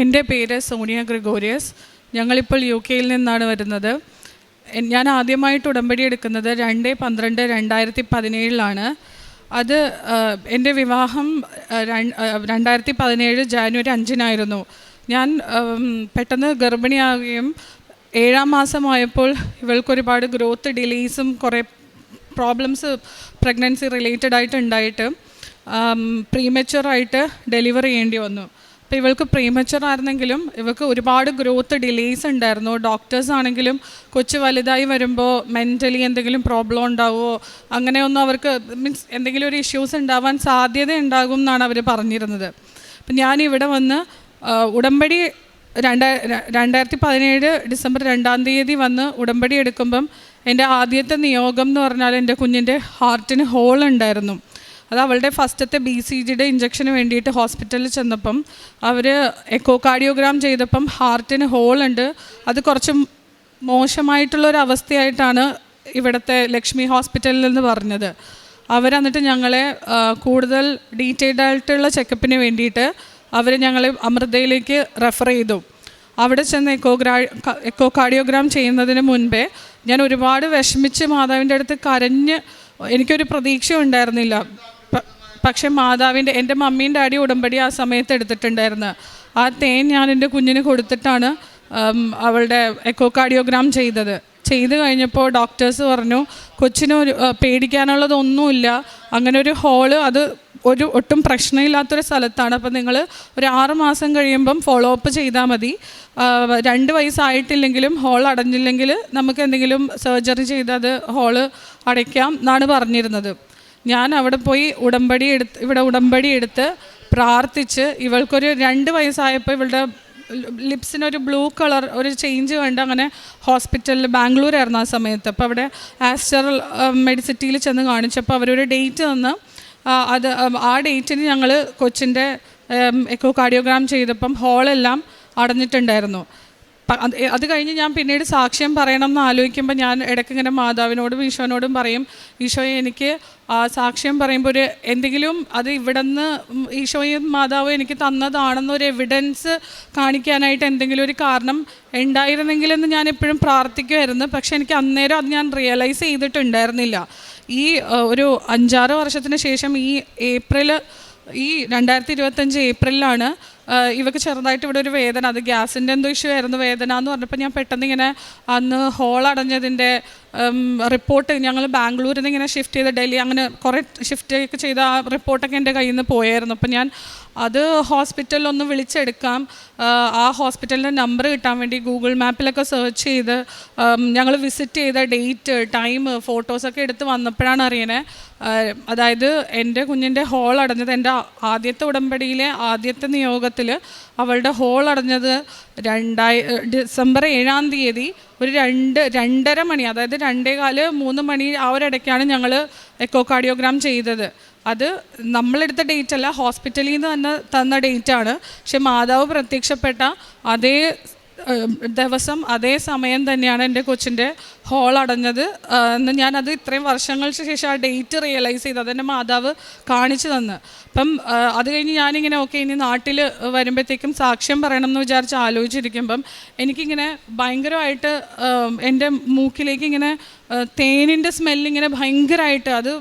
എന്റെ പേര് സോണിയ ഗ്രിഗോറിയസ്. ഞങ്ങളിപ്പോൾ യു കെയിൽ നിന്നാണ് വരുന്നത്. ഞാൻ ആദ്യമായിട്ട് ഉടമ്പടി എടുക്കുന്നത് രണ്ട് പന്ത്രണ്ട് രണ്ടായിരത്തി പതിനേഴിലാണ് അത് എന്റെ വിവാഹം രണ്ടായിരത്തി പതിനേഴ് ജാനുവരി അഞ്ചിനായിരുന്നു. ഞാൻ പെട്ടെന്ന് ഗർഭിണിയാവുകയും ഏഴാം മാസമായപ്പോൾ ഇവൾക്കൊരുപാട് ഗ്രോത്ത് ഡിലീസും കുറേ പ്രോബ്ലംസ് പ്രഗ്നൻസി റിലേറ്റഡ് ആയിട്ട് ഉണ്ടായിട്ട് പ്രീമച്ചുവറായിട്ട് ഡെലിവറി ചെയ്യേണ്ടി വന്നു. അപ്പോൾ ഇവൾക്ക് പ്രീമച്ചർ ആയിരുന്നെങ്കിലും ഇവൾക്ക് ഒരുപാട് ഗ്രോത്ത് ഡിലേസ് ഉണ്ടായിരുന്നു. ഡോക്ടേഴ്സ് ആണെങ്കിലും കൊച്ചു വലുതായി വരുമ്പോൾ മെന്റലി എന്തെങ്കിലും പ്രോബ്ലം ഉണ്ടാവുമോ അങ്ങനെയൊന്നും അവർക്ക് മീൻസ് എന്തെങ്കിലും ഒരു ഇഷ്യൂസ് ഉണ്ടാവാൻ സാധ്യത ഉണ്ടാകും എന്നാണ് അവർ പറഞ്ഞിരുന്നത്. അപ്പം ഞാൻ ഇവിടെ വന്ന് ഉടമ്പടി രണ്ടാ രണ്ടായിരത്തി പതിനേഴ് ഡിസംബർ രണ്ടാം തീയതി വന്ന് ഉടമ്പടി എടുക്കുമ്പം എന്റെ ആദ്യത്തെ നിയോഗം എന്ന് പറഞ്ഞാൽ എന്റെ കുഞ്ഞിന്റെ ഹാർട്ടിന് ഹോൾ ഉണ്ടായിരുന്നു. അത് അവളുടെ ഫസ്റ്റത്തെ ബി സി ജിയുടെ ഇഞ്ചക്ഷന് വേണ്ടിയിട്ട് ഹോസ്പിറ്റലിൽ ചെന്നപ്പം അവർ എക്കോ കാർഡിയോഗ്രാം ചെയ്തപ്പം ഹാർട്ടിന് ഹോൾ ഉണ്ട്. അത് കുറച്ച് മോശമായിട്ടുള്ളൊരു അവസ്ഥയായിട്ടാണ് ഇവിടുത്തെ ലക്ഷ്മി ഹോസ്പിറ്റലിൽ നിന്ന് പറഞ്ഞത്. അവരന്നിട്ട് ഞങ്ങളെ കൂടുതൽ ഡീറ്റെയിൽഡ് ആയിട്ടുള്ള ചെക്കപ്പിന് വേണ്ടിയിട്ട് അവർ ഞങ്ങളെ അമൃതയിലേക്ക് റെഫർ ചെയ്തു. അവിടെ ചെന്ന് എക്കോഗ്രാ എക്കോ കാർഡിയോഗ്രാം ചെയ്യുന്നതിന് മുൻപേ ഞാൻ ഒരുപാട് വിഷമിച്ച് മാതാവിന്റെ അടുത്ത് കരഞ്ഞ് എനിക്കൊരു പ്രതീക്ഷ ഉണ്ടായിരുന്നില്ല പക്ഷേ മാതാവിന്റെ എന്റെ മമ്മീന്റെ ഡാഡി ഉടമ്പടി ആ സമയത്ത് എടുത്തിട്ടുണ്ടായിരുന്നു. ആ തേൻ ഞാൻ എന്റെ കുഞ്ഞിന് കൊടുത്തിട്ടാണ് അവളുടെ എക്കോ കാർഡിയോഗ്രാം ചെയ്തത്. ചെയ്ത് കഴിഞ്ഞപ്പോൾ ഡോക്ടേഴ്സ് പറഞ്ഞു കൊച്ചിന് ഒരു പേടിക്കാനുള്ളതൊന്നുമില്ല അങ്ങനെ ഒരു ഹോൾ അത് ഒരു ഒട്ടും പ്രശ്നമില്ലാത്തൊരു സ്ഥലത്താണ്. അപ്പോൾ നിങ്ങൾ ഒരു ആറ് മാസം കഴിയുമ്പം ഫോളോ അപ്പ് ചെയ്താൽ മതി. രണ്ട് വയസ്സായിട്ടില്ലെങ്കിലും ഹോൾ അടഞ്ഞില്ലെങ്കിൽ നമുക്ക് എന്തെങ്കിലും സർജറി ചെയ്ത് അത് ഹോൾ അടയ്ക്കാം എന്നാണ് പറഞ്ഞിരുന്നത്. ഞാൻ അവിടെ പോയി ഉടമ്പടി എടുത്ത് ഇവിടെ ഉടമ്പടി എടുത്ത് പ്രാർത്ഥിച്ച് ഇവൾക്കൊരു രണ്ട് വയസ്സായപ്പോൾ ഇവളുടെ ലിപ്സിനൊരു ബ്ലൂ കളർ ഒരു ചേഞ്ച് കണ്ട് അങ്ങനെ ഹോസ്പിറ്റലിൽ ബാംഗ്ലൂർ ആയിരുന്നു ആ സമയത്ത്. അപ്പോൾ അവിടെ ആസ്റ്റർ മെഡിസിറ്റിയിൽ ചെന്ന് കാണിച്ചപ്പോൾ അവരൊരു ഡേറ്റ് തന്ന് അത് ആ ഡേറ്റിന് ഞങ്ങൾ കൊച്ചിന്റെ എക്കോ കാർഡിയോഗ്രാം ചെയ്തപ്പം ഹോളെല്ലാം അടഞ്ഞിട്ടുണ്ടായിരുന്നു. അത് കഴിഞ്ഞ് ഞാൻ പിന്നീട് സാക്ഷ്യം പറയണം എന്ന് ആലോചിക്കുമ്പോൾ ഞാൻ ഇടയ്ക്ക് ഇങ്ങനെ മാതാവിനോടും ഈശോനോടും പറയും ഈശോയെ എനിക്ക് ആ സാക്ഷ്യം പറയുമ്പോൾ ഒരു എന്തെങ്കിലും അത് ഇവിടെ നിന്ന് ഈശോയും മാതാവും എനിക്ക് തന്നതാണെന്നൊരു എവിഡൻസ് കാണിക്കാനായിട്ട് എന്തെങ്കിലും ഒരു കാരണം ഉണ്ടായിരുന്നെങ്കിലെന്ന് ഞാൻ എപ്പോഴും പ്രാർത്ഥിക്കുമായിരുന്നു പക്ഷെ എനിക്ക് അന്നേരം അത് ഞാൻ റിയലൈസ് ചെയ്തിട്ടുണ്ടായിരുന്നില്ല. ഈ ഒരു അഞ്ചാറ് വർഷത്തിന് ശേഷം ഈ ഏപ്രിൽ ഈ രണ്ടായിരത്തി ഇരുപത്തഞ്ച് ഏപ്രിലാണ് ഇവക്ക് ചെറുതായിട്ട് ഇവിടെ ഒരു വേദന. അത് ഗ്യാസിന്റെ എന്തോ ഇഷ്യൂ ആയിരുന്നു. വേദന എന്ന് പറഞ്ഞപ്പോൾ ഞാൻ പെട്ടെന്ന് ഇങ്ങനെ അന്ന് ഹോൾ അടഞ്ഞതിന്റെ റിപ്പോർട്ട് ഞങ്ങൾ ബാംഗ്ലൂരിൽ നിന്ന് ഇങ്ങനെ ഷിഫ്റ്റ് ചെയ്ത് ഡൽഹി അങ്ങനെ കുറേ ഷിഫ്റ്റ് ഒക്കെ ചെയ്ത ആ റിപ്പോർട്ടൊക്കെ എന്റെ കയ്യിൽ നിന്ന് പോയായിരുന്നു. അപ്പം ഞാൻ അത് ഹോസ്പിറ്റലൊന്ന് വിളിച്ചെടുക്കാം. ആ, ഹോസ്പിറ്റലിന്റെ നമ്പർ കിട്ടാൻ വേണ്ടി ഗൂഗിൾ മാപ്പിലൊക്കെ സെർച്ച് ചെയ്ത് ഞങ്ങൾ വിസിറ്റ് ചെയ്ത ഡേറ്റ് ടൈം ഫോട്ടോസൊക്കെ എടുത്ത് വന്നപ്പോഴാണ് അറിയണേ. അതായത് എന്റെ കുഞ്ഞിന്റെ ഹോൾ അടഞ്ഞത് എന്റെ ആദ്യത്തെ ഉടമ്പടിയിലെ ആദ്യത്തെ നിയോഗത്തിൽ അവളുടെ ഹോൾ അടഞ്ഞത് രണ്ടായി ഡിസംബർ ഏഴാം തീയതി ഒരു രണ്ട് രണ്ടര മണി അതായത് രണ്ടേകാൽ മൂന്ന് മണി ആ ഒരിടയ്ക്കാണ് ഞങ്ങൾ എക്കോ കാർഡിയോഗ്രാം ചെയ്തത്. അത് നമ്മളെടുത്ത ഡേറ്റ് അല്ല ഹോസ്പിറ്റലിൽ നിന്ന് തന്നെ തന്ന ഡേറ്റ് ആണ്. പക്ഷെ മാതാവ് പ്രത്യക്ഷപ്പെട്ട അതേ ദിവസം അതേ സമയം തന്നെയാണ് എന്റെ കൊച്ചിന്റെ ഹോൾ അടഞ്ഞത്. എന്ന് ഞാനത് ഇത്രയും വർഷങ്ങൾക്ക് ശേഷം ആ ഡേറ്റ് റിയലൈസ് ചെയ്ത് അതെന്റെ മാതാവ് കാണിച്ചു തന്ന്. അപ്പം അത് കഴിഞ്ഞ് ഞാനിങ്ങനെ ഓക്കെ ഇനി നാട്ടിൽ വരുമ്പോഴത്തേക്കും സാക്ഷ്യം പറയണം എന്ന് വിചാരിച്ച് ആലോചിച്ചിരിക്കുമ്പം എനിക്കിങ്ങനെ ഭയങ്കരമായിട്ട് എന്റെ മൂക്കിലേക്ക് ഇങ്ങനെ തേനിന്റെ സ്മെല്ലിങ്ങനെ ഭയങ്കരമായിട്ട് അത്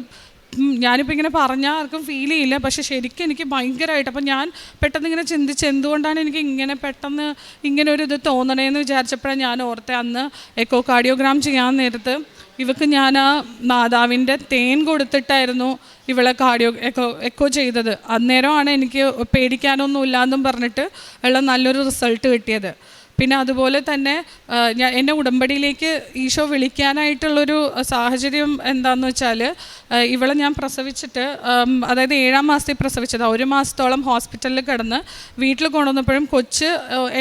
ഞാനിപ്പോൾ ഇങ്ങനെ പറഞ്ഞാൽ ആർക്കും ഫീൽ ചെയ്യില്ല. പക്ഷെ ശരിക്കും എനിക്ക് ഭയങ്കരമായിട്ട് അപ്പം ഞാൻ പെട്ടെന്ന് ഇങ്ങനെ ചിന്തിച്ച് എന്തുകൊണ്ടാണ് എനിക്ക് ഇങ്ങനെ പെട്ടെന്ന് ഇങ്ങനെ ഒരു ഇത് തോന്നണേന്ന് വിചാരിച്ചപ്പോഴാണ് ഞാൻ ഓർത്തെ അന്ന് എക്കോ കാർഡിയോഗ്രാം ചെയ്യാൻ നേരത്ത് ഇവക്ക് ഞാൻ ആ മാതാവിന്റെ തേൻ കൊടുത്തിട്ടായിരുന്നു ഇവളെ കാർഡിയോ എക്കോ എക്കോ ചെയ്തത്. അന്നേരമാണ് എനിക്ക് പേടിക്കാനൊന്നും ഇല്ലാന്നും പറഞ്ഞിട്ട് ഉള്ള നല്ലൊരു റിസൾട്ട് കിട്ടിയത്. പിന്നെ അതുപോലെ തന്നെ ഞാൻ എന്റെ ഉടമ്പടിയിലേക്ക് ഈശോ വിളിക്കാനായിട്ടുള്ളൊരു സാഹചര്യം എന്താണെന്ന് വെച്ചാൽ ഇവളെ ഞാൻ പ്രസവിച്ചിട്ട് അതായത് ഏഴാം മാസത്തിൽ പ്രസവിച്ചത്. ഒരു മാസത്തോളം ഹോസ്പിറ്റലിൽ കിടന്ന് വീട്ടിൽ കൊണ്ടുവന്നപ്പോഴും കൊച്ച്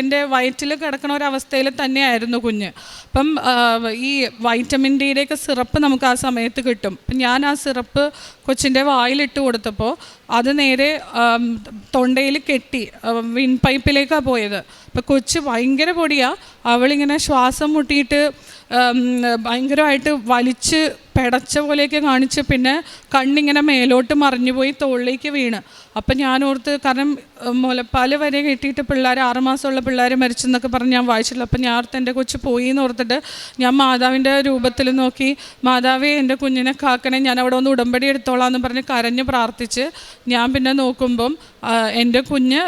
എന്റെ വയറ്റിൽ കിടക്കണ ഒരവസ്ഥയിൽ തന്നെയായിരുന്നു കുഞ്ഞ്. അപ്പം ഈ വൈറ്റമിൻ ഡിയുടെയൊക്കെ സിറപ്പ് നമുക്ക് ആ സമയത്ത് കിട്ടും. അപ്പം ഞാൻ ആ സിറപ്പ് കൊച്ചിന്റെ വായിലിട്ട് കൊടുത്തപ്പോൾ അത് നേരെ തൊണ്ടയിൽ കെട്ടി വിൻ പൈപ്പിലേക്കാണ് പോയത്. അപ്പോൾ കൊച്ച് ഭയങ്കര പൊടിയാണ് അവളിങ്ങനെ ശ്വാസം മുട്ടിയിട്ട് ഭയങ്കരമായിട്ട് വലിച്ച് പെടച്ച പോലെയൊക്കെ കാണിച്ച് പിന്നെ കണ്ണിങ്ങനെ മേലോട്ട് മറിഞ്ഞു പോയി തോളിലേക്ക് വീണ്. അപ്പം ഞാൻ ഓർത്ത് കാരണം മുലപ്പാൽ വരെ കെട്ടിയിട്ട് പിള്ളേർ ആറുമാസമുള്ള പിള്ളേർ മരിച്ചെന്നൊക്കെ പറഞ്ഞ് ഞാൻ വായിച്ചിട്ടില്ല. അപ്പം ഞാൻ ഓർത്ത് എന്റെ കൊച്ചു പോയി എന്ന് ഓർത്തിട്ട് ഞാൻ മാതാവിന്റെ രൂപത്തിൽ നോക്കി മാതാവേ എന്റെ കുഞ്ഞിനെ കാക്കണേ ഞാൻ അവിടെ ഒന്ന് ഉടമ്പടി എടുത്തോളാം എന്ന് പറഞ്ഞ് കരഞ്ഞ് പ്രാർത്ഥിച്ച് ഞാൻ പിന്നെ നോക്കുമ്പം എന്റെ കുഞ്ഞ്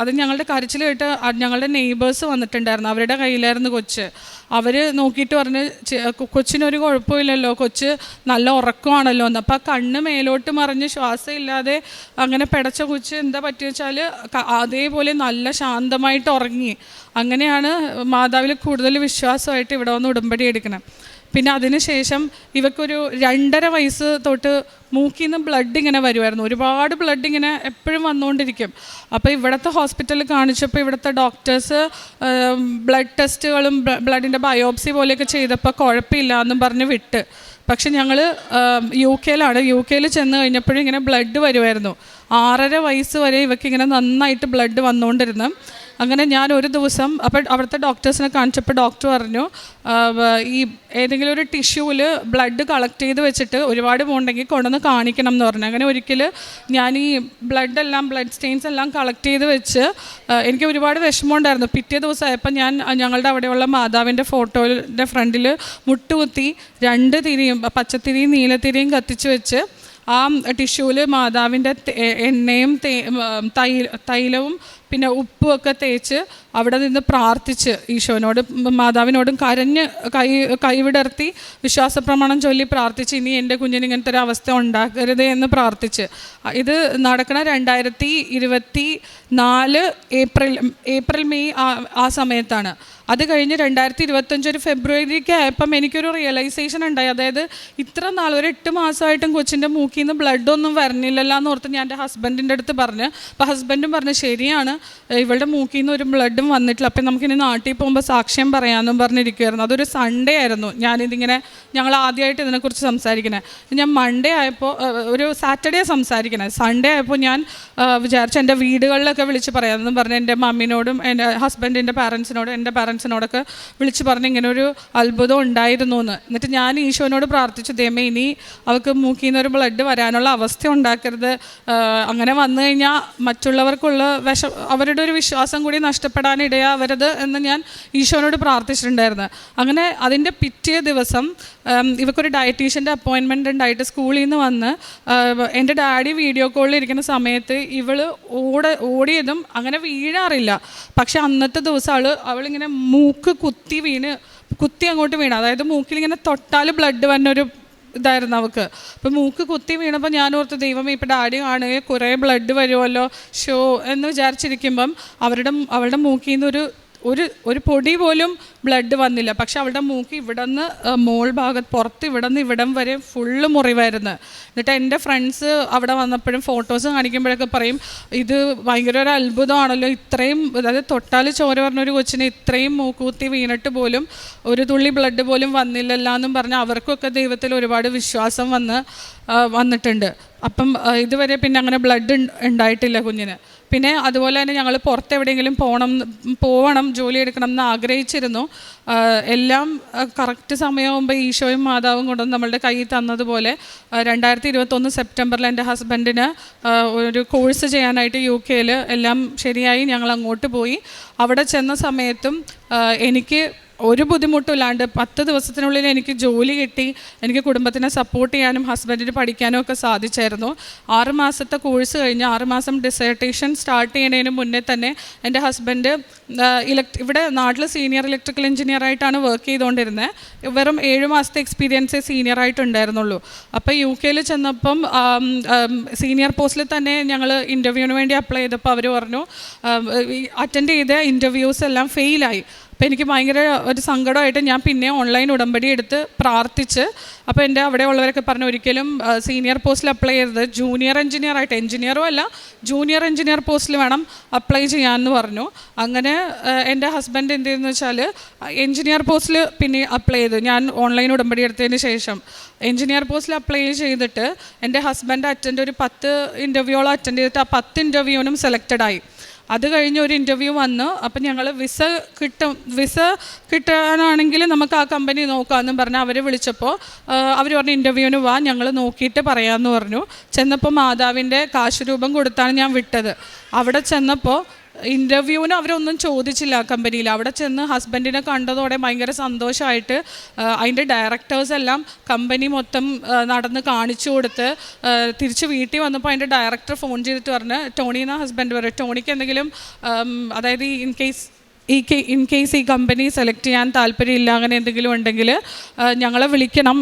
അത് ഞങ്ങളുടെ കരച്ചിൽ കേട്ട് ഞങ്ങളുടെ നെയ്ബേഴ്സ് വന്നിട്ടുണ്ടായിരുന്നു അവരുടെ കയ്യിലായിരുന്നു കൊച്ച്. അവർ നോക്കിയിട്ട് പറഞ്ഞ് "ചെ- കൊ- കൊച്ചിനൊരു കുഴപ്പമില്ലല്ലോ കൊച്ച് നല്ല ഉറക്കമാണല്ലോ എന്ന്. അപ്പോൾ ആ കണ്ണ് മേലോട്ട് മറിഞ്ഞ് ശ്വാസം ഇല്ലാതെ അങ്ങനെ പെടച്ച കൊച്ച് എന്താ പറ്റിയ വെച്ചാൽ അതേപോലെ നല്ല ശാന്തമായിട്ട് ഉറങ്ങി. അങ്ങനെയാണ് മാതാവിൽ കൂടുതൽ വിശ്വാസമായിട്ട് ഇവിടെ വന്ന് ഉടമ്പടി എടുക്കണം. പിന്നെ അതിനുശേഷം ഇവക്കൊരു രണ്ടര വയസ്സ് തൊട്ട് മൂക്കിൽ നിന്ന് ബ്ലഡ് ഇങ്ങനെ വരുമായിരുന്നു ഒരുപാട് ബ്ലഡ് ഇങ്ങനെ എപ്പോഴും വന്നുകൊണ്ടിരിക്കും അപ്പോൾ ഇവിടുത്തെ ഹോസ്പിറ്റലിൽ കാണിച്ചപ്പോൾ ഇവിടുത്തെ ഡോക്ടേഴ്സ് ബ്ലഡ് ടെസ്റ്റുകളും ബ്ലഡിന്റെ ബയോപ്സി പോലെയൊക്കെ ചെയ്തപ്പോൾ കുഴപ്പമില്ല എന്നും പറഞ്ഞ് വിട്ട്. പക്ഷെ ഞങ്ങൾ യു കെയിലാണ്. യു കെയിൽ ചെന്ന് കഴിഞ്ഞപ്പോഴും ഇങ്ങനെ ബ്ലഡ് വരുമായിരുന്നു ആറര വയസ്സ് വരെ ഇവക്കിങ്ങനെ നന്നായിട്ട് ബ്ലഡ് വന്നുകൊണ്ടിരുന്നു അങ്ങനെ ഞാൻ ഒരു ദിവസം അപ്പോൾ അവിടുത്തെ ഡോക്ടേഴ്സിനെ കാണിച്ചപ്പോൾ ഡോക്ടർ പറഞ്ഞു ഈ ഏതെങ്കിലും ഒരു ടിഷ്യൂവിൽ ബ്ലഡ് കളക്ട് ചെയ്ത് വെച്ചിട്ട് ഒരുപാട് പോകണമെങ്കിൽ കൊണ്ടുവന്ന് കാണിക്കണം എന്ന് പറഞ്ഞു. അങ്ങനെ ഒരിക്കൽ ഞാൻ ഈ ബ്ലഡ് എല്ലാം ബ്ലഡ് സ്റ്റെയിൻസ് എല്ലാം കളക്ട് ചെയ്ത് വെച്ച് എനിക്ക് ഒരുപാട് വിഷമമുണ്ടായിരുന്നു. പിറ്റേ ദിവസമായപ്പോൾ ഞാൻ ഞങ്ങളുടെ അവിടെയുള്ള മാതാവിന്റെ ഫോട്ടോയുടെ ഫ്രണ്ടിൽ മുട്ടുകുത്തി രണ്ട് തിരിയും പച്ചത്തിരിയും നീലത്തിരിയും കത്തിച്ച് വെച്ച് ആ ടിഷ്യൂവിൽ മാതാവിന്റെ എണ്ണയും തൈ- തൈലവും പിന്നെ ഉപ്പുമൊക്കെ തേച്ച് അവിടെ നിന്ന് പ്രാർത്ഥിച്ച് ഈശോനോട് മാതാവിനോടും കരഞ്ഞ് കൈ കൈവിടർത്തി വിശ്വാസ പ്രമാണം ചൊല്ലി പ്രാർത്ഥിച്ച് ഇനി എന്റെ കുഞ്ഞിന് ഇങ്ങനത്തെ ഒരു അവസ്ഥ ഉണ്ടാക്കരുത് എന്ന് പ്രാർത്ഥിച്ച്. ഇത് നടക്കണ രണ്ടായിരത്തി ഇരുപത്തി നാല് ഏപ്രിൽ ഏപ്രിൽ മെയ് ആ- സമയത്താണ്. അത് കഴിഞ്ഞ് രണ്ടായിരത്തി ഇരുപത്തഞ്ച് ഒരു ഫെബ്രുവരിക്ക് ആയപ്പം എനിക്കൊരു റിയലൈസേഷൻ ഉണ്ടായി. അതായത് ഇത്ര നാൾ ഒരു എട്ട് മാസമായിട്ടും കൊച്ചിന്റെ മൂക്കിൽ നിന്ന് ബ്ലഡ് ഒന്നും വരണില്ലല്ലോ എന്ന് ഓർത്ത് ഞാൻ എന്റെ ഹസ്ബൻഡിന്റെ അടുത്ത് പറഞ്ഞു അപ്പോൾ ഹസ്ബൻഡും പറഞ്ഞു ശരിയാണ് ഇവളുടെ മൂക്കിൽ നിന്ന് ഒരു ബ്ലഡും വന്നിട്ടില്ല. അപ്പം നമുക്കിനി നാട്ടിൽ പോകുമ്പോൾ സാക്ഷ്യം പറയാമെന്നും പറഞ്ഞിരിക്കുമായിരുന്നു അതൊരു സൺഡേ ആയിരുന്നു. ഞാനിതിങ്ങനെ ഞങ്ങൾ ആദ്യമായിട്ട് ഇതിനെക്കുറിച്ച് സംസാരിക്കണേ ഞാൻ മൺഡേ ആയപ്പോൾ ഒരു സാറ്റർഡേ സംസാരിക്കണേ സൺഡേ ആയപ്പോൾ ഞാൻ വിചാരിച്ചു എന്റെ വീടുകളിലൊക്കെ വിളിച്ച് പറയാമെന്നും പറഞ്ഞ് എന്റെ മമ്മിനോടും എന്റെ ഹസ്ബൻഡിന്റെ പാരൻസിനോടും എന്റെ പാരൻസിനോടൊക്കെ വിളിച്ച് പറഞ്ഞ് ഇങ്ങനെ ഒരു അത്ഭുതം ഉണ്ടായിരുന്നു എന്ന് എന്നിട്ട് ഞാൻ ഈശോനോട് പ്രാർത്ഥിച്ചു ദൈവമേ ഇനി അവൾക്ക് മൂക്കിൽ നിന്നൊരു ബ്ലഡ് വരാനുള്ള അവസ്ഥ ഉണ്ടാക്കരുത്. അങ്ങനെ വന്നു കഴിഞ്ഞാൽ മറ്റുള്ളവർക്കുള്ള വിഷ അവരുടെ ഒരു വിശ്വാസം കൂടി നഷ്ടപ്പെടാൻ ഇടയാവരുത് എന്ന് ഞാൻ ഈശോനോട് പ്രാർത്ഥിച്ചിട്ടുണ്ടായിരുന്നു. അങ്ങനെ അതിന്റെ പിറ്റേ ദിവസം ഇവക്കൊരു ഡയറ്റീഷ്യന്റെ അപ്പോയിൻമെന്റ് ഉണ്ടായിട്ട് സ്കൂളിൽ നിന്ന് വന്ന് എന്റെ ഡാഡി വീഡിയോ കോളിൽ ഇരിക്കുന്ന സമയത്ത് ഇവൾ ഓട ഓടിയതും അങ്ങനെ വീഴാറില്ല. പക്ഷെ അന്നത്തെ ദിവസം അവൾ അവളിങ്ങനെ മൂക്ക് കുത്തി വീണ് കുത്തി അങ്ങോട്ട് വീണ്. അതായത് മൂക്കിൽ ഇങ്ങനെ തൊട്ടാൽ ബ്ലഡ് വന്നൊരു ഇതായിരുന്നു അവൾക്ക് അപ്പം മൂക്ക് കുത്തി വീണപ്പോൾ ഞാൻ ഓർത്ത് ദൈവമേ ഇപ്പം ഡാഡി കാണുകയും കുറേ ബ്ലഡ് വരുമല്ലോ ഷോ എന്ന് വിചാരിച്ചിരിക്കുമ്പം അവരുടെ അവളുടെ മൂക്കിൽ നിന്ന് ഒരു ഒരു പൊടി പോലും ബ്ലഡ് വന്നില്ല. പക്ഷെ അവളുടെ മൂക്ക് ഇവിടെ നിന്ന് മോൾ ഭാഗത്ത് പുറത്ത് ഇവിടെ നിന്ന് ഇവിടം വരെ ഫുള്ള് മുറിവായിരുന്നു. എന്നിട്ട് എന്റെ ഫ്രണ്ട്സ് അവിടെ വന്നപ്പോഴും ഫോട്ടോസ് കാണിക്കുമ്പോഴൊക്കെ പറയും ഇത് ഭയങ്കര ഒരു അത്ഭുതമാണല്ലോ. ഇത്രയും അതായത് തൊട്ടാൽ ചോര പറഞ്ഞൊരു കൊച്ചിനെ ഇത്രയും മൂക്കൂത്തി വീണിട്ട് പോലും ഒരു തുള്ളി ബ്ലഡ് പോലും വന്നില്ലല്ലോ എന്നും പറഞ്ഞ് അവർക്കൊക്കെ ദൈവത്തിൽ ഒരുപാട് വിശ്വാസം വന്ന് വന്നിട്ടുണ്ട്. അപ്പം ഇതുവരെ പിന്നെ അങ്ങനെ ബ്ലഡ് ഉണ്ടായിട്ടില്ല കുഞ്ഞിന്. പിന്നെ അതുപോലെ തന്നെ ഞങ്ങൾ പുറത്ത് എവിടെയെങ്കിലും പോകണം പോകണം ജോലി എടുക്കണം എന്ന് ആഗ്രഹിച്ചിരുന്നു. എല്ലാം കറക്റ്റ് സമയമാകുമ്പോൾ ഈശോയും മാതാവും കൊണ്ടുവന്ന് നമ്മളുടെ കയ്യിൽ തന്നതുപോലെ രണ്ടായിരത്തി ഇരുപത്തൊന്ന് സെപ്റ്റംബറിൽ എന്റെ ഹസ്ബൻഡിന് ഒരു കോഴ്സ് ചെയ്യാനായിട്ട് യു കെയിൽ എല്ലാം ശരിയായി ഞങ്ങൾ അങ്ങോട്ട് പോയി. അവിടെ ചെന്ന സമയത്തും എനിക്ക് ഒരു ബുദ്ധിമുട്ടില്ലാണ്ട് പത്ത് ദിവസത്തിനുള്ളിൽ എനിക്ക് ജോലി കിട്ടി എനിക്ക് കുടുംബത്തിനെ സപ്പോർട്ട് ചെയ്യാനും ഹസ്ബൻഡിന് പഠിക്കാനും ഒക്കെ സാധിച്ചായിരുന്നു. ആറുമാസത്തെ കോഴ്സ് കഴിഞ്ഞ് ആറുമാസം ഡിസേർട്ടേഷൻ സ്റ്റാർട്ട് ചെയ്യുന്നതിന് മുന്നേ തന്നെ എന്റെ ഹസ്ബൻഡ് ഇലക്ട് ഇവിടെ നാട്ടിൽ സീനിയർ ഇലക്ട്രിക്കൽ എഞ്ചിനീയർ ആയിട്ടാണ് വർക്ക് ചെയ്തുകൊണ്ടിരുന്നത് വെറും ഏഴ് മാസത്തെ എക്സ്പീരിയൻസേ സീനിയർ ആയിട്ടുണ്ടായിരുന്നുള്ളൂ. അപ്പോൾ യു കെയിൽ ചെന്നപ്പം സീനിയർ പോസ്റ്റിൽ തന്നെ ഞങ്ങൾ ഇന്റർവ്യൂവിന് വേണ്ടി അപ്ലൈ ചെയ്തപ്പോൾ അവർ പറഞ്ഞു അറ്റൻഡ് ചെയ്ത ഇന്റർവ്യൂസ് എല്ലാം ഫെയിലായി അപ്പോൾ എനിക്ക് ഭയങ്കര ഒരു സങ്കടമായിട്ട് ഞാൻ പിന്നെ ഓൺലൈൻ ഉടമ്പടി എടുത്ത് പ്രാർത്ഥിച്ച് അപ്പോൾ എന്റെ അവിടെ ഉള്ളവരൊക്കെ പറഞ്ഞു ഒരിക്കലും സീനിയർ പോസ്റ്റിൽ അപ്ലൈ ചെയ്തത് ജൂനിയർ എഞ്ചിനീയർ ആയിട്ട് എഞ്ചിനീയറും അല്ല ജൂനിയർ എഞ്ചിനീയർ പോസ്റ്റിൽ വേണം അപ്ലൈ ചെയ്യാമെന്ന് പറഞ്ഞു. അങ്ങനെ എന്റെ ഹസ്ബൻഡ് എന്ത് ചെയ്തെന്ന് വെച്ചാൽ എഞ്ചിനീയർ പോസ്റ്റിൽ പിന്നെ അപ്ലൈ ചെയ്തു. ഞാൻ ഓൺലൈൻ ഉടമ്പടി എടുത്തതിന് ശേഷം. എഞ്ചിനീയർ പോസ്റ്റിൽ അപ്ലൈ ചെയ്തിട്ട് എന്റെ ഹസ്ബൻഡ് അറ്റൻഡ് ഒരു പത്ത് ഇന്റർവ്യൂയോളം അറ്റൻഡ് ചെയ്തിട്ട് ആ പത്ത് ഇന്റർവ്യൂവിനും സെലക്റ്റഡ് ആയി. അത് കഴിഞ്ഞ് ഒരു ഇന്റർവ്യൂ വന്നു. അപ്പം ഞങ്ങൾ വിസ കിട്ടും വിസ കിട്ടാനാണെങ്കിൽ നമുക്ക് ആ കമ്പനി നോക്കാമെന്നും പറഞ്ഞ് അവരെ വിളിച്ചപ്പോൾ അവർ പറഞ്ഞു ഇന്റർവ്യൂവിന് വാ ഞങ്ങൾ നോക്കിയിട്ട് പറയാമെന്ന് പറഞ്ഞു. ചെന്നപ്പോൾ മാതാവിന്റെ കാശ് രൂപം കൊടുത്താണ് ഞാൻ വിട്ടത്. അവിടെ ചെന്നപ്പോൾ ഇന്റർവ്യൂവിന് അവരൊന്നും ചോദിച്ചില്ല കമ്പനിയിൽ. അവിടെ ചെന്ന് ഹസ്ബൻഡിനെ കണ്ടതോടെ ഭയങ്കര സന്തോഷമായിട്ട് അതിന്റെ ഡയറക്ടേഴ്സ് എല്ലാം കമ്പനി മൊത്തം നടന്ന് കാണിച്ചു കൊടുത്ത് തിരിച്ച് വീട്ടിൽ വന്നപ്പോൾ അതിന്റെ ഡയറക്ടർ ഫോൺ ചെയ്തിട്ട് പറഞ്ഞ് ടോണി എന്ന ഹസ്ബൻഡ് പറയും? ടോണിക്ക് എന്തെങ്കിലും അതായത് ഇൻ കേസ് ഈ ഇൻ കേസ് ഈ കമ്പനി സെലക്ട് ചെയ്യാൻ താല്പര്യമില്ല അങ്ങനെ എന്തെങ്കിലും ഉണ്ടെങ്കിൽ ഞങ്ങളെ വിളിക്കണം.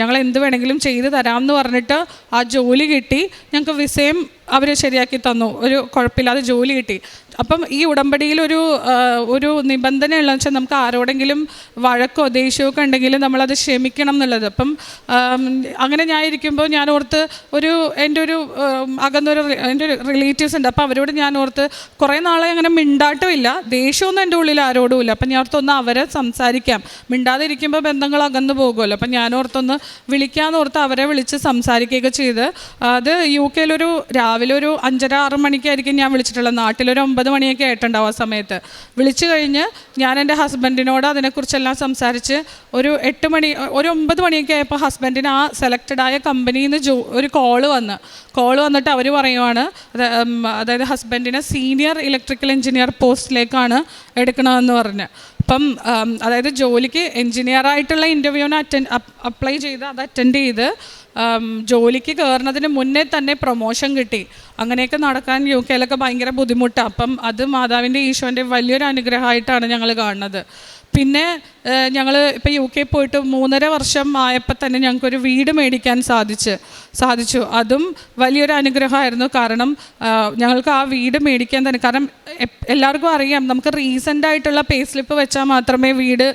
ഞങ്ങൾ എന്ത് വേണമെങ്കിലും ചെയ്തു തരാമെന്ന് പറഞ്ഞിട്ട് ആ ജോലി കിട്ടി. ഞങ്ങൾക്ക് വിസയും അവർ ശരിയാക്കി തന്നു. ഒരു കുഴപ്പമില്ലാതെ ജോലി കിട്ടി. അപ്പം ഈ ഉടമ്പടിയിൽ ഒരു ഒരു നിബന്ധന ഉള്ളതെന്ന് വെച്ചാൽ നമുക്ക് ആരോടെങ്കിലും വഴക്കോ ദേഷ്യമോ ഒക്കെ ഉണ്ടെങ്കിൽ നമ്മളത് ക്ഷമിക്കണം എന്നുള്ളത്. അപ്പം അങ്ങനെ ഞാൻ ഇരിക്കുമ്പോൾ ഞാൻ ഓർത്ത് ഒരു എന്റെ ഒരു അകന്നൊരു എന്റെ ഒരു റിലേറ്റീവ്സ് ഉണ്ട്. അപ്പോൾ അവരോട് ഞാൻ ഓർത്ത് കുറേ നാളെ അങ്ങനെ മിണ്ടാട്ടുമില്ല ദേഷ്യമൊന്നും എന്റെ ഉള്ളിൽ ആരോടും ഇല്ല. അപ്പം ഞാൻ ഓർത്തൊന്ന് അവരെ സംസാരിക്കാം. മിണ്ടാതെ ഇരിക്കുമ്പോൾ ബന്ധങ്ങൾ അകന്നു പോകുമല്ലോ. അപ്പം ഞാൻ ഓർത്തൊന്ന് വിളിക്കാമെന്ന് ഓർത്ത് അവരെ വിളിച്ച് സംസാരിക്കുകയൊക്കെ ചെയ്ത്. അത് യു കെയിലൊരു രാവിലെ ഒരു അഞ്ചര ആറ് മണിക്കായിരിക്കും ഞാൻ വിളിച്ചിട്ടുള്ളത്. നാട്ടിലൊരു ഒമ്പത് മണിയൊക്കെ ആയിട്ടുണ്ടാവും ആ സമയത്ത്. വിളിച്ചു കഴിഞ്ഞ് ഞാൻ എന്റെ ഹസ്ബൻഡിനോട് അതിനെക്കുറിച്ചെല്ലാം സംസാരിച്ച് ഒരു എട്ട് മണി ഒരു ഒമ്പത് മണിയൊക്കെ ആയപ്പോൾ ഹസ്ബൻഡിന് ആ സെലക്റ്റഡ് ആയ കമ്പനിയിൽ നിന്ന് ജോ ഒരു കോൾ വന്ന്. കോൾ വന്നിട്ട് അവർ പറയുവാണ് അതായത് ഹസ്ബൻഡിനെ സീനിയർ ഇലക്ട്രിക്കൽ എഞ്ചിനീയർ പോസ്റ്റിലേക്കാണ് എടുക്കണമെന്ന് പറഞ്ഞ്. അപ്പം അതായത് ജോലിക്ക് എഞ്ചിനീയർ ആയിട്ടുള്ള ഇന്റർവ്യൂവിന് അറ്റൻഡ് അപ്ലൈ ചെയ്ത് അത് അറ്റൻഡ് ചെയ്ത് ജോലിക്ക് കയറുന്നതിന് മുന്നേ തന്നെ പ്രൊമോഷൻ കിട്ടി. അങ്ങനെയൊക്കെ നടക്കാൻ യു കെയിലൊക്കെ ഭയങ്കര ബുദ്ധിമുട്ടാണ് അപ്പം അത് മാതാവിന്റെ ഈശോന്റെ വലിയൊരു അനുഗ്രഹമായിട്ടാണ് ഞങ്ങൾ കാണുന്നത്. പിന്നെ ഞങ്ങൾ ഇപ്പോൾ യു കെ പോയിട്ട് മൂന്നര വർഷം ആയപ്പോൾ തന്നെ ഞങ്ങൾക്കൊരു വീട് മേടിക്കാൻ സാധിച്ച് സാധിച്ചു. അതും വലിയൊരു അനുഗ്രഹമായിരുന്നു. കാരണം ഞങ്ങൾക്ക് ആ വീട് മേടിക്കാൻ തന്നെ കാരണം എല്ലാവർക്കും അറിയാം നമുക്ക് റീസെന്റ് ആയിട്ടുള്ള പേ സ്ലിപ്പ് വെച്ചാൽ മാത്രമേ വീട്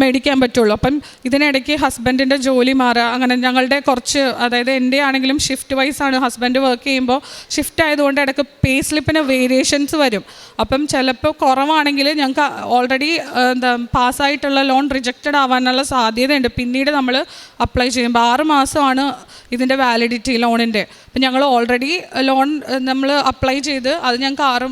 മേടിക്കാൻ പറ്റുള്ളൂ. അപ്പം ഇതിനിടയ്ക്ക് ഹസ്ബൻഡിന്റെ ജോലി മാറുക അങ്ങനെ ഞങ്ങളുടെ കുറച്ച് അതായത് എന്റെ ആണെങ്കിലും ഷിഫ്റ്റ് വൈസ് ആണ് ഹസ്ബൻഡ് വർക്ക് ചെയ്യുമ്പോൾ ഷിഫ്റ്റ് ആയതുകൊണ്ട് ഇടയ്ക്ക് പേ സ്ലിപ്പിന് വേരിയേഷൻസ് വരും. അപ്പം ചിലപ്പോൾ കുറവാണെങ്കിൽ ഞങ്ങൾക്ക് ഓൾറെഡി എന്താ പാസ്സായിട്ടുള്ള ലോൺ റിജക്റ്റഡ് ആവാനുള്ള സാധ്യതയുണ്ട്. പിന്നീട് നമ്മൾ അപ്ലൈ ചെയ്യുമ്പോൾ ആറ് മാസമാണ് ഇതിന്റെ വാലിഡിറ്റി ലോണിന്റെ അപ്പം ഞങ്ങൾ ഓൾറെഡി ലോൺ നമ്മൾ അപ്ലൈ ചെയ്ത് അത് ഞങ്ങൾക്ക് ആറ്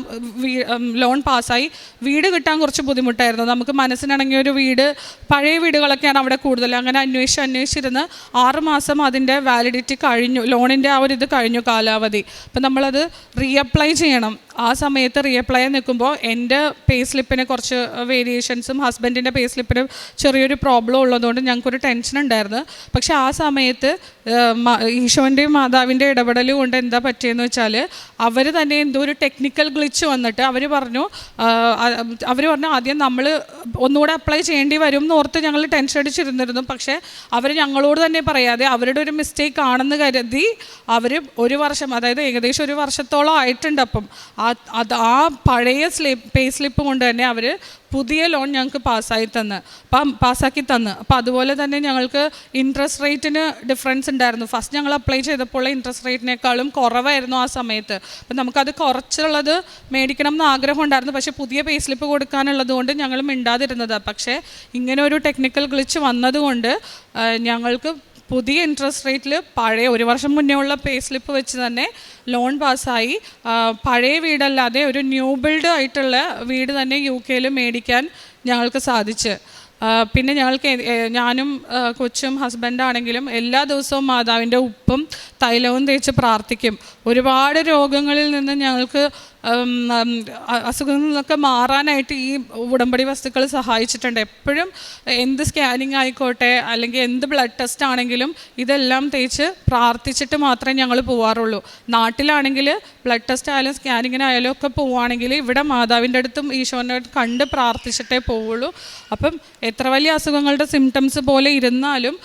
ലോൺ പാസ്സായി. വീട് കിട്ടാൻ കുറച്ച് ബുദ്ധിമുട്ടായിരുന്നു. നമുക്ക് മനസ്സിനിണങ്ങിയ ഒരു വീട് പഴയ വീടുകളൊക്കെയാണ് അവിടെ കൂടുതൽ. അങ്ങനെ അന്വേഷിച്ച് അന്വേഷിച്ചിരുന്ന് ആറുമാസം അതിന്റെ വാലിഡിറ്റി കഴിഞ്ഞു. ലോണിന്റെ ആ ഒരു ഇത് കഴിഞ്ഞു കാലാവധി. അപ്പം നമ്മളത് റീഅപ്ലൈ ചെയ്യണം. ആ സമയത്ത് റീഅപ്ലൈ നിൽക്കുമ്പോൾ എന്റെ പേ സ്ലിപ്പിന് കുറച്ച് വേരിയേഷൻസും ഹസ്ബൻഡിന്റെ പേ സ്ലിപ്പിന് ചെറിയൊരു പ്രോബ്ലം ഉള്ളതുകൊണ്ട് ഞങ്ങൾക്കൊരു ടെൻഷൻ ഉണ്ടായിരുന്നു. പക്ഷേ ആ സമയത്ത് ഈശോന്റെയും മാതാവിന്റെ ഇടപെടൽ കൊണ്ട് എന്താ പറ്റിയെന്ന് വെച്ചാൽ അവർ തന്നെ എന്തോ ഒരു ടെക്നിക്കൽ ഗ്ലിച്ച് വന്നിട്ട് അവർ പറഞ്ഞു അവർ പറഞ്ഞു ആദ്യം നമ്മൾ ഒന്നുകൂടെ അപ്ലൈ ചെയ്യേണ്ടി വരും എന്ന് ഓർത്ത് ഞങ്ങൾ ടെൻഷൻ അടിച്ചിരുന്നിരുന്നു. പക്ഷേ അവർ ഞങ്ങളോട് തന്നെ പറയാതെ അവരുടെ ഒരു മിസ്റ്റേക്ക് ആണെന്ന് കരുതി അവർ ഒരു വർഷം അതായത് ഏകദേശം ഒരു വർഷത്തോളം ആയിട്ടുണ്ട് അപ്പം. ആ അത് ആ പഴയ സ്ലിപ്പ് പേ സ്ലിപ്പ് കൊണ്ട് തന്നെ അവർ പുതിയ ലോൺ ഞങ്ങൾക്ക് പാസ്സായി തന്ന്. അപ്പം പാസ്സാക്കി തന്ന്. അപ്പോൾ അതുപോലെ തന്നെ ഞങ്ങൾക്ക് ഇൻട്രസ്റ്റ് റേറ്റിന് ഡിഫറൻസ് ഉണ്ടായിരുന്നു. ഫസ്റ്റ് ഞങ്ങൾ അപ്ലൈ ചെയ്തപ്പോൾ ഇൻട്രസ്റ്റ് റേറ്റിനേക്കാളും കുറവായിരുന്നു ആ സമയത്ത്. അപ്പം നമുക്കത് കുറച്ചുള്ളത് മേടിക്കണം എന്ന് ആഗ്രഹം ഉണ്ടായിരുന്നു. പക്ഷേ പുതിയ പേ സ്ലിപ്പ് കൊടുക്കാനുള്ളത് കൊണ്ട് ഞങ്ങൾ മിണ്ടാതിരുന്നത്. പക്ഷേ ഇങ്ങനെ ഒരു ടെക്നിക്കൽ ഗ്ലിച്ച് വന്നതുകൊണ്ട് ഞങ്ങൾക്ക് പുതിയ ഇൻട്രസ്റ്റ് റേറ്റിൽ പഴയ ഒരു വർഷം മുന്നേ ഉള്ള പേ സ്ലിപ്പ് വെച്ച് തന്നെ ലോൺ പാസ്സായി പഴയ വീടല്ലാതെ ഒരു ന്യൂ ബിൽഡ് ആയിട്ടുള്ള വീട് തന്നെ യു കെയിൽ മേടിക്കാൻ ഞങ്ങൾക്ക് സാധിച്ച്. പിന്നെ ഞങ്ങൾക്ക് ഞാനും കൊച്ചും ഹസ്ബൻഡാണെങ്കിലും എല്ലാ ദിവസവും മാതാവിന്റെ ഉപ്പും തൈലവും തേച്ച് പ്രാർത്ഥിക്കും. ഒരുപാട് രോഗങ്ങളിൽ നിന്ന് ഞങ്ങൾക്ക് ഉം, ഉം, അ- മാറാനായിട്ട് ഈ ഉടമ്പടി വസ്തുക്കൾ സഹായിച്ചിട്ടുണ്ട്. എപ്പോഴും എന്ത് സ്കാനിങ് ആയിക്കോട്ടെ അല്ലെങ്കിൽ എന്ത് ബ്ലഡ് ടെസ്റ്റ് ആണെങ്കിലും ഇതെല്ലാം തേച്ച് പ്രാർത്ഥിച്ചിട്ട് മാത്രമേ ഞങ്ങൾ പോവാറുള്ളൂ. നാട്ടിലാണെങ്കിൽ ബ്ലഡ് ടെസ്റ്റ് ആയാലും സ്കാനിങ്ങിനായാലും ഒക്കെ പോവുകയാണെങ്കിൽ ഇവിടെ മാതാവിന്റെ അടുത്തും ഈശോന്റെ അടുത്ത് കണ്ട് പ്രാർത്ഥിച്ചിട്ടേ പോവുള്ളൂ. അപ്പം എത്ര വലിയ അസുഖങ്ങളുടെ സിംറ്റംസ് പോലെ ഇരുന്നാലും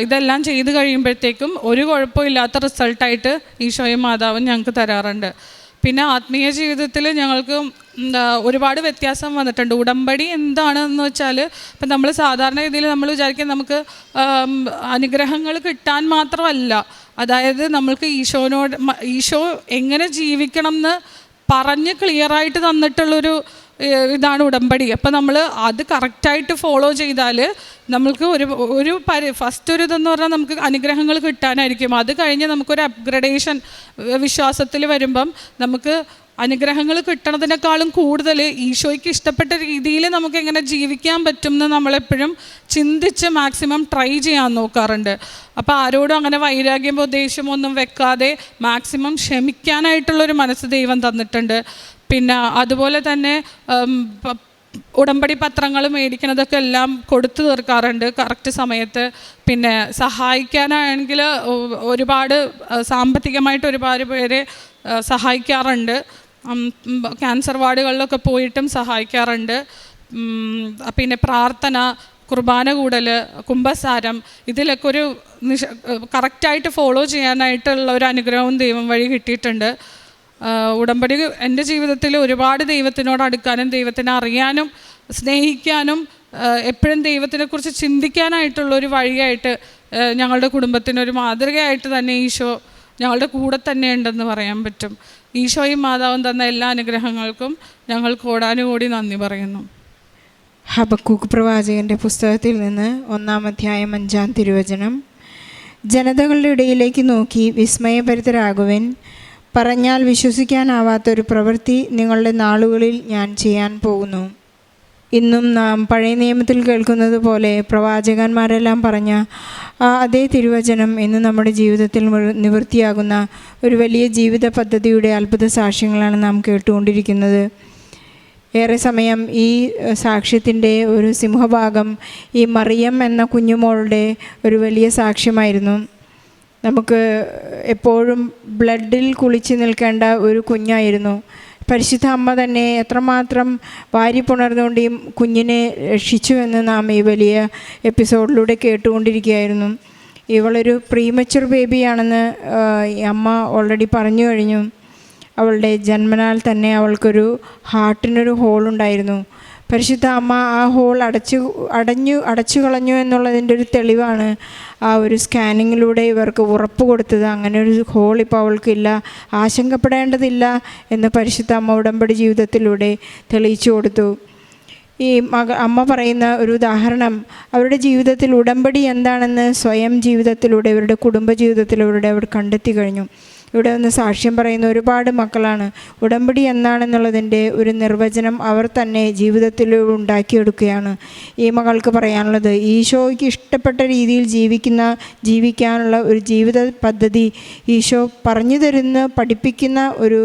ഇതെല്ലാം ചെയ്ത് കഴിയുമ്പോഴത്തേക്കും ഒരു കുഴപ്പമില്ലാത്ത റിസൾട്ടായിട്ട് ഈശോയും മാതാവും ഞങ്ങൾക്ക് തരാറുണ്ട്. പിന്നെ ആത്മീയ ജീവിതത്തിൽ ഞങ്ങൾക്ക് എന്താ ഒരുപാട് വ്യത്യാസം വന്നിട്ടുണ്ട്. ഉടമ്പടി എന്താണെന്ന് വെച്ചാൽ ഇപ്പം നമ്മൾ സാധാരണ രീതിയിൽ നമ്മൾ വിചാരിക്കും നമുക്ക് അനുഗ്രഹങ്ങൾ കിട്ടാൻ മാത്രമല്ല. അതായത് നമ്മൾക്ക് ഈശോനോട് ഈശോ എങ്ങനെ ജീവിക്കണം എന്ന് പറഞ്ഞ് ക്ലിയറായിട്ട് തന്നിട്ടുള്ളൊരു ഇതാണ് ഉടമ്പടി. അപ്പം നമ്മൾ അത് കറക്റ്റായിട്ട് ഫോളോ ചെയ്താൽ നമ്മൾക്ക് ഒരു ഒരു പരി ഫസ്റ്റ് ഒരു ഇതെന്ന് പറഞ്ഞാൽ നമുക്ക് അനുഗ്രഹങ്ങൾ കിട്ടാനായിരിക്കും. അത് കഴിഞ്ഞ് നമുക്കൊരു അപ്ഗ്രഡേഷൻ വിശ്വാസത്തിൽ വരുമ്പം നമുക്ക് അനുഗ്രഹങ്ങൾ കിട്ടണതിനേക്കാളും കൂടുതൽ ഈശോയ്ക്ക് ഇഷ്ടപ്പെട്ട രീതിയിൽ നമുക്ക് എങ്ങനെ ജീവിക്കാൻ പറ്റും എന്ന് നമ്മളെപ്പോഴും ചിന്തിച്ച് മാക്സിമം ട്രൈ ചെയ്യാൻ നോക്കാറുണ്ട്. അപ്പോൾ ആരോടും അങ്ങനെ വൈരാഗ്യമോ ദേഷ്യമോ ഒന്നും വെക്കാതെ മാക്സിമം ക്ഷമിക്കാനായിട്ടുള്ളൊരു മനസ്സ് ദൈവം തന്നിട്ടുണ്ട്. പിന്നെ അതുപോലെ തന്നെ ഉടമ്പടി പത്രങ്ങൾ മേടിക്കണതൊക്കെ എല്ലാം കൊടുത്തു തീർക്കാറുണ്ട് കറക്റ്റ് സമയത്ത്. പിന്നെ സഹായിക്കാനാണെങ്കിൽ ഒരുപാട് സാമ്പത്തികമായിട്ട് ഒരുപാട് പേരെ സഹായിക്കാറുണ്ട്. ക്യാൻസർ വാർഡുകളിലൊക്കെ പോയിട്ടും സഹായിക്കാറുണ്ട്. പിന്നെ പ്രാർത്ഥന കുർബാന കൂടൽ കുംഭസാരം ഇതിലൊക്കെ ഒരു നിഷ കറക്റ്റായിട്ട് ഫോളോ ചെയ്യാനായിട്ടുള്ള ഒരു അനുഗ്രഹവും ദൈവം വഴി കിട്ടിയിട്ടുണ്ട്. ഉടമ്പടി എന്റെ ജീവിതത്തിൽ ഒരുപാട് ദൈവത്തിനോട് അടുക്കാനും ദൈവത്തിനെ അറിയാനും സ്നേഹിക്കാനും എപ്പോഴും ദൈവത്തിനെക്കുറിച്ച് ചിന്തിക്കാനായിട്ടുള്ള ഒരു വഴിയായിട്ട് ഞങ്ങളുടെ കുടുംബത്തിനൊരു മാതൃകയായിട്ട് തന്നെ ഈശോ ഞങ്ങളുടെ കൂടെ തന്നെ ഉണ്ടെന്ന് പറയാൻ പറ്റും. ഈശോയും മാതാവും തന്ന എല്ലാ അനുഗ്രഹങ്ങൾക്കും ഞങ്ങൾ കോടാനുകൂടി നന്ദി പറയുന്നു. ഹബക്കൂക്ക് പ്രവാചകന്റെ പുസ്തകത്തിൽ നിന്ന് ഒന്നാം അധ്യായം അഞ്ചാം തിരുവചനം. ജനതകളുടെ ഇടയിലേക്ക് നോക്കി വിസ്മയഭരിതരാകുവൻ. പറഞ്ഞാൽ വിശ്വസിക്കാനാവാത്ത ഒരു പ്രവൃത്തി നിങ്ങളുടെ നാളുകളിൽ ഞാൻ ചെയ്യാൻ പോകുന്നു. ഇന്നും നാം പഴയ നിയമത്തിൽ കേൾക്കുന്നത് പോലെ പ്രവാചകന്മാരെല്ലാം പറഞ്ഞ ആ അതേ തിരുവചനം ഇന്ന് നമ്മുടെ ജീവിതത്തിൽ നിവൃത്തിയാകുന്ന ഒരു വലിയ ജീവിത പദ്ധതിയുടെ അത്ഭുത സാക്ഷ്യങ്ങളാണ് നാം കേട്ടുകൊണ്ടിരിക്കുന്നത്. ഏറെ സമയം ഈ സാക്ഷ്യത്തിന്റെ ഒരു സിംഹഭാഗം ഈ മറിയം എന്ന കുഞ്ഞുമോളുടെ ഒരു വലിയ സാക്ഷ്യമായിരുന്നു. നമുക്ക് എപ്പോഴും ബ്ലഡിൽ കുളിച്ച് നിൽക്കേണ്ട ഒരു കുഞ്ഞായിരുന്നു. പരിശുദ്ധ അമ്മ തന്നെ എത്രമാത്രം വാരി പുണർന്നുകൊണ്ട് ഈ കുഞ്ഞിനെ രക്ഷിച്ചു എന്ന് നാം ഈ വലിയ എപ്പിസോഡിലൂടെ കേട്ടുകൊണ്ടിരിക്കുകയായിരുന്നു. ഇവളൊരു പ്രീമച്ചുർ ബേബിയാണെന്ന് അമ്മ ഓൾറെഡി പറഞ്ഞു കഴിഞ്ഞു. അവളുടെ ജന്മനാൽ തന്നെ അവൾക്കൊരു ഹാർട്ടിനൊരു ഹോളുണ്ടായിരുന്നു പരിശുദ്ധ അമ്മ ആ ഹോൾ അടച്ചു അടഞ്ഞു അടച്ചു കളഞ്ഞു എന്നുള്ളതിന്റെ ഒരു തെളിവാണ് ആ ഒരു സ്കാനിങ്ങിലൂടെ ഇവർക്ക് ഉറപ്പ് കൊടുത്തത്. അങ്ങനെ ഒരു ഹോൾ ഇപ്പോൾ അവൾക്കില്ല ആശങ്കപ്പെടേണ്ടതില്ല എന്ന് പരിശുദ്ധ അമ്മ ഉടമ്പടി ജീവിതത്തിലൂടെ തെളിയിച്ചു കൊടുത്തു. ഈ മക അമ്മ പറയുന്ന ഒരു ഉദാഹരണം അവരുടെ ജീവിതത്തിൽ ഉടമ്പടി എന്താണെന്ന് സ്വയം ജീവിതത്തിലൂടെ ഇവരുടെ കുടുംബ ജീവിതത്തിലൂടെ അവർ കണ്ടെത്തി കഴിഞ്ഞു. ഇവിടെ ഒന്ന് സാക്ഷ്യം പറയുന്ന ഒരുപാട് മക്കളാണ്. ഉടമ്പടി എന്താണെന്നുള്ളതിന്റെ ഒരു നിർവചനം അവർ തന്നെ ജീവിതത്തിൽ ഉണ്ടാക്കിയെടുക്കുകയാണ്. ഈ മകൾക്ക് പറയാനുള്ളത് ഈശോയ്ക്ക് ഇഷ്ടപ്പെട്ട രീതിയിൽ ജീവിക്കുന്ന ജീവിക്കാനുള്ള ഒരു ജീവിത പദ്ധതി ഈശോ പറഞ്ഞു തരുന്ന പഠിപ്പിക്കുന്ന ഒരു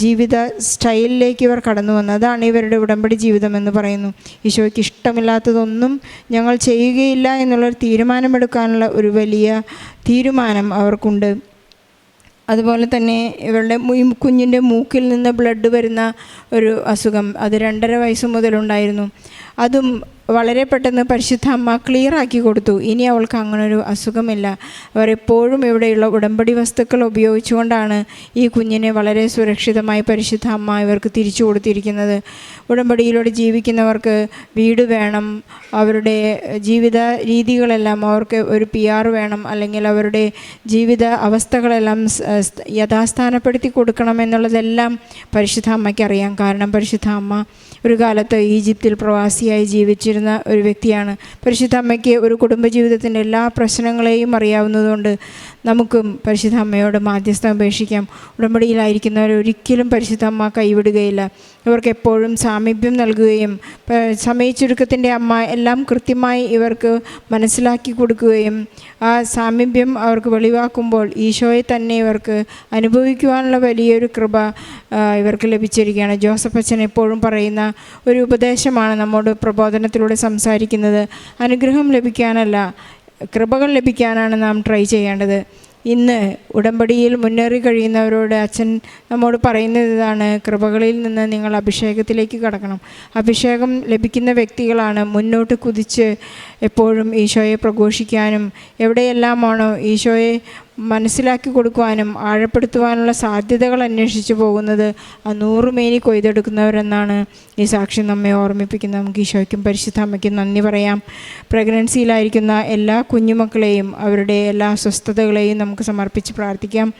ജീവിത സ്റ്റൈലിലേക്ക് ഇവർ കടന്നു വന്നു. അതാണ് ഇവരുടെ ഉടമ്പടി ജീവിതം എന്ന് പറയുന്നു. ഈശോയ്ക്ക് ഇഷ്ടമില്ലാത്തതൊന്നും ഞങ്ങൾ ചെയ്യുകയില്ല എന്നുള്ളൊരു തീരുമാനമെടുക്കാനുള്ള ഒരു വലിയ തീരുമാനം അവർക്കുണ്ട്. അതുപോലെ തന്നെ ഈ കുഞ്ഞിന്റെ മൂക്കിൽ നിന്ന് ബ്ലഡ് വരുന്ന ഒരു അസുഖം. അത് രണ്ടര വയസ്സ് മുതലുണ്ടായിരുന്നു. അതും വളരെ പെട്ടെന്ന് പരിശുദ്ധ അമ്മ ക്ലിയർ ആക്കി കൊടുത്തു. ഇനി അവൾക്ക് അങ്ങനെ ഒരു അസുഖമില്ല. അവർ എപ്പോഴും ഇവിടെയുള്ള ഉടമ്പടി വസ്തുക്കൾ ഉപയോഗിച്ചുകൊണ്ടാണ് ഈ കുഞ്ഞിനെ വളരെ സുരക്ഷിതമായി പരിശുദ്ധ അമ്മ ഇവർക്ക് തിരിച്ചു കൊടുത്തിരിക്കുന്നത്. ഉടമ്പടിയിലൂടെ ജീവിക്കുന്നവർക്ക് വീട് വേണം. അവരുടെ ജീവിത രീതികളെല്ലാം അവർക്ക് ഒരു പി ആർ വേണം. അല്ലെങ്കിൽ അവരുടെ ജീവിത അവസ്ഥകളെല്ലാം യഥാസ്ഥാനപ്പെടുത്തി കൊടുക്കണം എന്നുള്ളതെല്ലാം പരിശുദ്ധ അമ്മയ്ക്ക് അറിയാം. കാരണം പരിശുദ്ധ അമ്മ ഒരു കാലത്ത് ഈജിപ്തിൽ പ്രവാസിയായി ജീവിച്ചിരുന്ന ഒരു വ്യക്തിയാണ്. പരിശുദ്ധ അമ്മയ്ക്ക് ഒരു കുടുംബജീവിതത്തിന്റെ എല്ലാ പ്രശ്നങ്ങളെയും അറിയാവുന്നതുകൊണ്ട് നമുക്കും പരിശുദ്ധ അമ്മയോട് മാധ്യസ്ഥം അപേക്ഷിക്കാം. ഉടമ്പടിയിലായിരിക്കുന്നവർ ഒരിക്കലും പരിശുദ്ധ അമ്മ കൈവിടുകയില്ല. ഇവർക്ക് എപ്പോഴും സാമീപ്യം നൽകുകയും സമയച്ചുരുക്കത്തിന്റെ അമ്മ എല്ലാം കൃത്യമായി ഇവർക്ക് മനസ്സിലാക്കി കൊടുക്കുകയും ആ സാമീപ്യം അവർക്ക് വെളിവാക്കുമ്പോൾ ഈശോയെ തന്നെ ഇവർക്ക് അനുഭവിക്കുവാനുള്ള വലിയൊരു കൃപ ഇവർക്ക് ലഭിച്ചിരിക്കുകയാണ്. ജോസഫ് അച്ഛൻ എപ്പോഴും പറയുന്ന ഒരു ഉപദേശമാണ് നമ്മോട് പ്രബോധനത്തിലൂടെ സംസാരിക്കുന്നത്. അനുഗ്രഹം ലഭിക്കാനല്ല കൃപകൾ ലഭിക്കാനാണ് നാം ട്രൈ ചെയ്യേണ്ടത്. ഇന്ന് ഉടമ്പടിയിൽ മുന്നേറി കഴിയുന്നവരോട് അച്ഛൻ നമ്മോട് പറയുന്നത് ഇതാണ് കൃപകളിൽ നിന്ന് നിങ്ങൾ അഭിഷേകത്തിലേക്ക് കടക്കണം. അഭിഷേകം ലഭിക്കുന്ന വ്യക്തികളാണ് മുന്നോട്ട് കുതിച്ച് എപ്പോഴും ഈശോയെ പ്രഘോഷിക്കാനും എവിടെയെല്ലാമാണോ ഈശോയെ മനസ്സിലാക്കി കൊടുക്കുവാനും ആഴപ്പെടുത്തുവാനുള്ള സാധ്യതകൾ അന്വേഷിച്ചു പോകുന്നത് ആ നൂറുമേനി കൊയ്തെടുക്കുന്നവരെന്നാണ് ഈ സാക്ഷ്യം നമ്മെ ഓർമ്മിപ്പിക്കുന്നത്. നമുക്ക് ഈശോയ്ക്കും പരിശുദ്ധ അമ്മയ്ക്കും നന്ദി പറയാം. പ്രഗ്നൻസിയിലായിരിക്കുന്ന എല്ലാ കുഞ്ഞുമക്കളെയും അവരുടെ എല്ലാ അസ്വസ്ഥതകളെയും നമുക്ക് സമർപ്പിച്ച് പ്രാർത്ഥിക്കാം.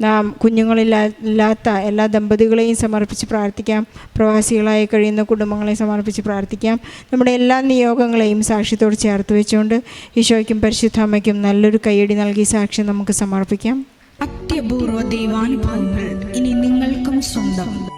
നാം കുഞ്ഞുങ്ങളില്ലാ ഇല്ലാത്ത എല്ലാ ദമ്പതികളെയും സമർപ്പിച്ച് പ്രാർത്ഥിക്കാം. പ്രവാസികളായി കഴിയുന്ന കുടുംബങ്ങളെ സമർപ്പിച്ച് പ്രാർത്ഥിക്കാം. നമ്മുടെ എല്ലാ നിയോഗങ്ങളെയും സാക്ഷ്യത്തോട് ചേർത്ത് വെച്ചുകൊണ്ട് ഈശോയ്ക്കും പരിശുദ്ധാമയ്ക്കും നല്ലൊരു കൈയടി നൽകി സാക്ഷ്യം നമുക്ക് സമർപ്പിക്കാം. അത്യപൂർവ ദൈവാനുഭവങ്ങൾ ഇനി നിങ്ങൾക്കും സ്വന്തം.